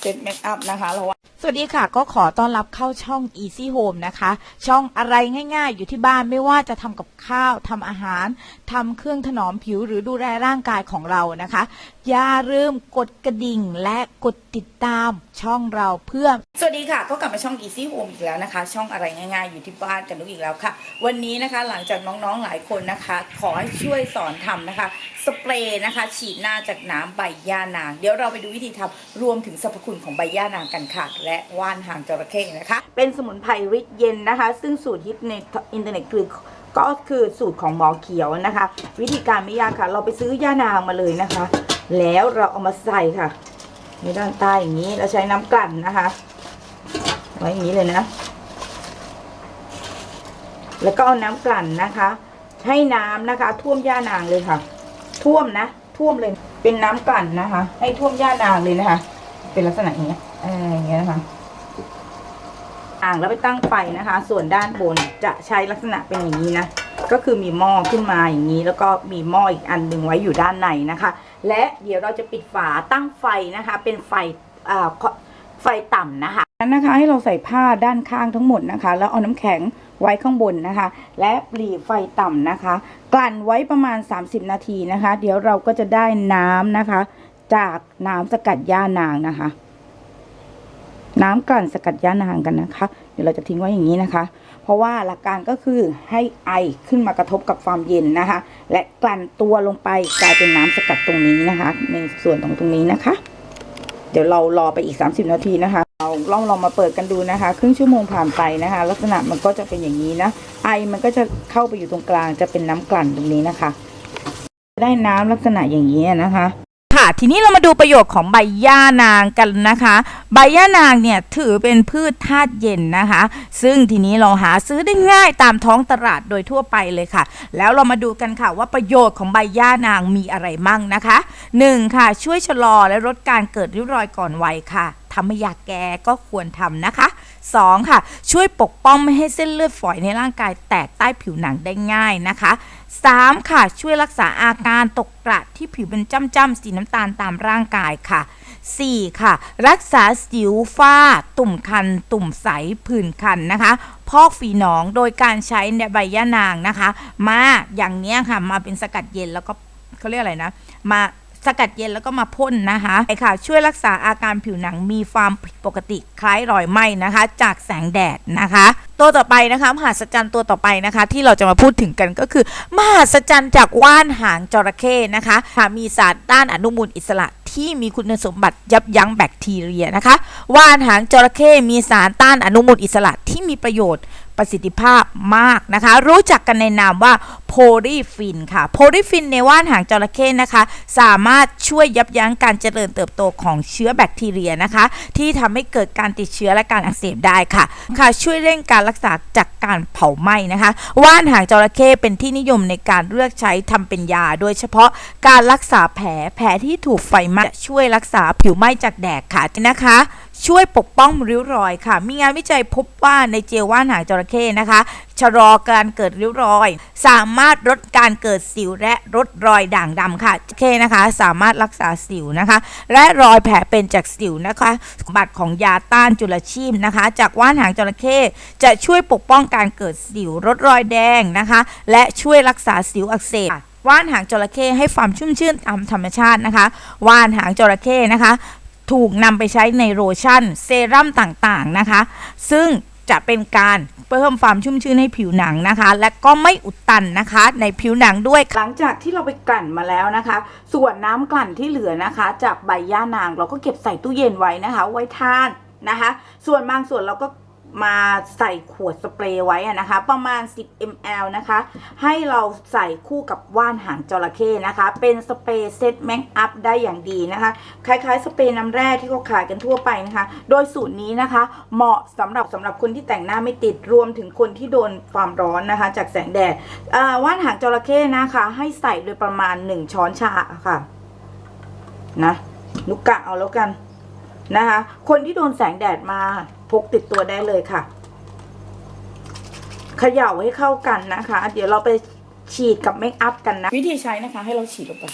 เซตเมคอัพนะคะเราสวั สดีค่ะ ก็ขอต้อนรับเข้าช่อง Easy Home นะคะ ช่องอะไรง่ายๆ อยู่ที่บ้านไม่ว่าจะทำกับข้าวทำอาหารทำเครื่องถนอมผิวหรือดูแลร่างกายของเรานะคะ อย่าลืมกดกระดิ่งและกดติดตามช่องเราเพื่อ สวัสดีค่ะ ก็กลับมาช่อง Easy Home อีกแล้วนะคะ ช่องอะไรง่ายๆ อยู่ที่บ้านกันนุกอีกแล้วค่ะ วันนี้นะคะหลังจากน้องๆหลายคนนะคะ ขอให้ช่วยสอนทำนะคะสเปรย์นะคะ ฉีดหน้าจากน้ำใบย่านาง เดี๋ยวเราไปดูวิธีทำรวมถึงสรรพคุณของใบย่านางกันค่ะและว่านหางจระเข้นะคะ เป็นสมุนไพรริดเย็นนะคะ ซึ่งสูตรฮิตในอินเทอร์เน็ตคือก็คือสูตรของหมอเขียวนะคะ วิธีการไม่ยากค่ะ เราไปซื้อย่านางมาเลยนะคะ แล้วเราเอามาใส่ค่ะในด้านใต้อย่างนี้เราใช้น้ำกลั่นนะคะไว้อย่างนี้เลยนะ แล้วก็เอาน้ำกลั่นนะคะ ให้น้ำนะคะ ท่วมย่านางเลยค่ะ ท่วมนะ ท่วมเลย เป็นน้ำกลั่นนะคะ ให้ท่วมย่านางเลยนะคะ เป็นลักษณะอย่างเงี้ อออย่างเงี้ยนะคะอ่างแล้วไปตั้งไฟนะคะ ส่วนด้านบนจะใช้ลักษณะเป็นอย่างนี้นะ ก็คือมีหม้อขึ้นมาอย่างนี้ แล้วก็มีหม้ออีกอันหนึ่งไว้อยู่ด้านในนะคะ และเดี๋ยวเราจะปิดฝาตั้งไฟนะคะ เป็นไฟอ่าไฟต่ำนะคะนั้นนะคะให้เราใส่ผ้าด้านข้างทั้งหมดนะคะ แล้วเอาน้ำแข็งไว้ข้างบนนะคะ และปลีไฟต่ำนะคะ กลั่นไว้ประมาณ 30 นาทีนะคะ เดี๋ยวเราก็จะได้น้ำนะคะ จากน้ำสกัดย่านางนะคะ น้ำกลั่นสกัดย่านางกันนะคะ เดี๋ยวเราจะทิ้งไว้อย่างนี้นะคะ เพราะว่าหลักการก็คือให้ไอขึ้นมากระทบกับความเย็นนะคะ และกลั่นตัวลงไปกลายเป็นน้ำสกัดตรงนี้นะคะ ในส่วนของตรงนี้นะคะ เดี๋ยวเรารอไปอีก 30 นาทีนะคะ เราลองลองมาเปิดกันดูนะคะ ครึ่งชั่วโมงผ่านไปนะคะ ลักษณะมันก็จะเป็นอย่างนี้นะ ไอมันก็จะเข้าไปอยู่ตรงกลางจะเป็นน้ำกลั่นตรงนี้นะคะ ได้น้ำลักษณะอย่างนี้นะคะ ทีนี้เรามาดูประโยชน์ของใบย่านางกันนะคะ ใบย่านางเนี่ยถือเป็นพืชธาตุเย็นนะคะ ซึ่งทีนี้เราหาซื้อได้ง่ายตามท้องตลาดโดยทั่วไปเลยค่ะ แล้วเรามาดูกันค่ะว่าประโยชน์ของใบย่านางมีอะไรมั่งนะคะ 1. ค่ะ ช่วยชะลอและลดการเกิดริ้วรอยก่อนวัยค่ะทำให้อยากแก่ก็ควรทำนะคะ 2. ค่ะ ช่วยปกป้องไม่ให้เส้นเลือดฝอยในร่างกายแตกใต้ผิวหนังได้ง่ายนะคะ 3. ค่ะ ช่วยรักษาอาการตกกระที่ผิวเป็นจ้ำๆสีน้ำตาลตามร่างกายค่ะ 4. ค่ะ รักษาสิวฝ้า ตุ่มคัน ตุ่มใสผื่นคันนะคะพอกฝีหนองโดยการใช้เนี่ยใบย่านางนะคะ มาอย่างเนี้ยค่ะ มาเป็นสกัดเย็นแล้วก็เขาเรียกอะไรนะ มา สกัดเย็นแล้วก็มาพ่นนะคะไอค่ะ ช่วยรักษาอาการผิวหนังมีความผิดปกติคล้ายรอยไหม้นะคะ จากแสงแดดนะคะ ตัวต่อไปนะคะมหัศจรรย์ตัวต่อไปนะคะ ที่เราจะมาพูดถึงกันก็คือ มหัศจรรย์จากว่านหางจระเข้นะคะค่ะมีสารต้านอนุมูลอิสระที่มีคุณสมบัติยับยั้งแบคทีเรียนะคะ ว่านหางจระเข้มีสารต้านอนุมูลอิสระที่มีประโยชน์ ประสิทธิภาพมากนะคะ รู้จักกันในนามว่าโพลีฟินค่ะโพลีฟินในว่านหางจระเข้นะคะ สามารถช่วยยับยั้งการเจริญเติบโตของเชื้อแบคทีเรียนะคะ ที่ทำให้เกิดการติดเชื้อและการอักเสบได้ค่ะ ค่ะช่วยเร่งการรักษาจากการเผาไหม้นะคะ ว่านหางจระเข้เป็นที่นิยมในการเลือกใช้ทำเป็นยา โดยเฉพาะการรักษาแผลแผลที่ถูกไฟไหม้ช่วยรักษาผิวไหม้จากแดดค่ะนะคะ ช่วยปกป้องริ้วรอยค่ะ มีงานวิจัยพบว่าในเจลว่านหางจระเข้นะคะ ชะลอการเกิดริ้วรอย สามารถลดการเกิดสิวและลดรอยด่างดำค่ะจระเข้นะคะ สามารถรักษาสิวนะคะ และรอยแผลเป็นจากสิวนะคะสมบัติของยาต้านจุลชีพนะคะ จากว่านหางจระเข้จะช่วยปกป้องการเกิดสิวลดรอยแดงนะคะ และช่วยรักษาสิวอักเสบว่านหางจระเข้ให้ความชุ่มชื่นตามธรรมชาตินะคะ ว่านหางจระเข้นะคะ ถูกนำไปใช้ในโลชั่นเซรั่มต่างๆนะคะ ซึ่งจะเป็นการเพิ่มความชุ่มชื้นให้ผิวหนังนะคะ และก็ไม่อุดตันนะคะ ในผิวหนังด้วยหลังจากที่เราไปกลั่นมาแล้วนะคะ ส่วนน้ำกลั่นที่เหลือนะคะ จากใบย่านางเราก็เก็บใส่ตู้เย็นไว้นะคะ ไว้ทานนะคะ ส่วนบางส่วนเราก็ มาใส่ขวดสเปรย์ไว้นะคะ ประมาณ 10 ml นะคะ ให้เราใส่คู่กับว่านหางจระเข้นะคะ เป็นสเปรย์เซตแมคอัพได้อย่างดีนะคะ คล้ายๆ สเปรย์น้ำแร่ที่เขาขายกันทั่วไปนะคะ โดยสูตรนี้นะคะ เหมาะสำหรับสำหรับคนที่แต่งหน้าไม่ติดรวมถึงคนที่โดนความร้อนนะคะ จากแสงแดดว่านหางจระเข้นะคะ ให้ใส่โดยประมาณ 1 ช้อนชาค่ะนะนุกกะเอาแล้วกันนะคะ คนที่โดนแสงแดดมา พกติดตัวได้เลยค่ะเขย่าให้เข้ากันนะคะ เดี๋ยวเราไปฉีดกับเมคอัพกันนะ วิธีใช้นะคะ ให้เราฉีดลงไป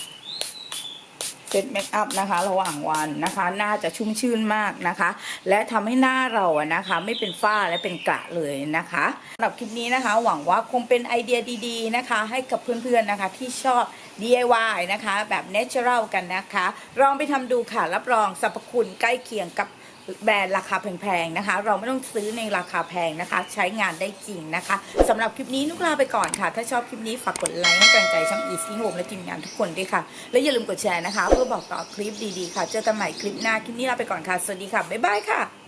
เซตเมคอัพนะคะ ระหว่างวันนะคะหน้าจะชุ่มชื่นมากนะคะ และทำให้หน้าเราอะนะคะ ไม่เป็นฝ้าและเป็นกระเลยนะคะสำหรับคลิปนี้นะคะ หวังว่าคงเป็นไอเดียดีๆนะคะ ให้กับเพื่อนๆนะคะที่ชอบ DIY นะคะ แบบ natural กันนะคะ ลองไปทำดูค่ะรับรองสรรพคุณใกล้เคียงกับ แบรนด์ราคาแพงๆนะคะ เราไม่ต้องซื้อในราคาแพงนะคะ ใช้งานได้จริงนะคะสำหรับคลิปนี้นุกลาไปก่อนค่ะ ถ้าชอบคลิปนี้ฝากกดไลค์ให้กำลังใจช่องอีซี่โฮมและทีมงานทุกคนด้วยค่ะ และอย่าลืมกดแชร์นะคะ เพื่อบอกต่อคลิปดีๆค่ะ เจอกันใหม่คลิปหน้าคลิปนี้ลาไปก่อนค่ะ สวัสดีค่ะบ๊ายบายค่ะ